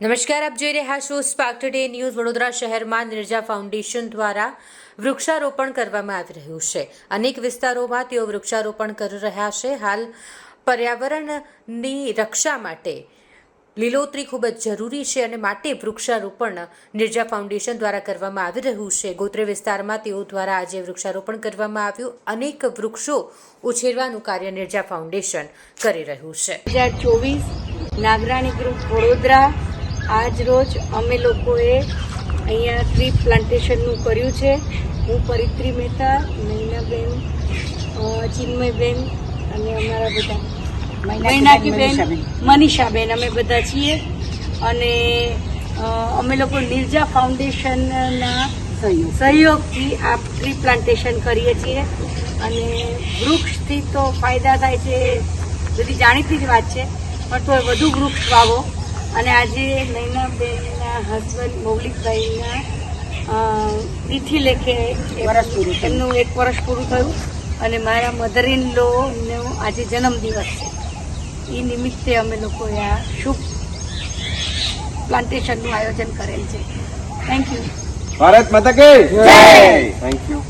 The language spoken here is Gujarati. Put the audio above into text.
નમસ્કાર, આપ જોઈ રહ્યા છો સ્પાર્ક ટુડે ન્યૂઝ વડોદરા શહેરમાં નિર્જા ફાઉન્ડેશન દ્વારા વૃક્ષારોપણ કરવામાં આવી રહ્યું છે. અનેક વિસ્તારોમાં તેઓ વૃક્ષારોપણ કરી રહ્યા છે. હાલ પર્યાવરણની રક્ષા માટે લીલોતરી ખૂબ જ જરૂરી છે અને માટે વૃક્ષારોપણ નિર્જા ફાઉન્ડેશન દ્વારા કરવામાં આવી રહ્યું છે. ગોત્રે વિસ્તારમાં તેઓ દ્વારા આજે વૃક્ષારોપણ કરવામાં આવ્યું. અનેક વૃક્ષો ઉછેરવાનું કાર્ય નિર્જા ફાઉન્ડેશન કરી રહ્યું છે. હજાર ચોવીસ નાગરાણી ગ્રુપ વડોદરા આજ રોજ અમે લોકોએ અહીંયા ટ્રી પ્લાન્ટેશનનું કર્યું છે. હું પરિત્રી મહેતા નૈનાબેન ચિન્મયબેન અને અમારા બધા મૈનાકીબેન મનીષાબેન. અમે બધા છીએ. અને અમે લોકો નિર્જા ફાઉન્ડેશનના સહયોગથી આ ટ્રી પ્લાન્ટેશન કરીએ છીએ. અને વૃક્ષથી તો ફાયદા થાય છે બધી જાણીતી જ વાત છે. પણ તો વધુ વૃક્ષ વાવો. અને આજે નૈનાબેનના હસબન્ડ મૌલિકભાઈના તિથિ લેખે એમનું એક વર્ષ પૂરું થયું. અને મારા મધર ઇન લોનો આજે જન્મદિવસ છે. એ નિમિત્તે અમે લોકોએ આ શુભ પ્લાન્ટેશનનું આયોજન કરેલ છે. થેન્ક યુ ભારત માતા કે થેન્ક યુ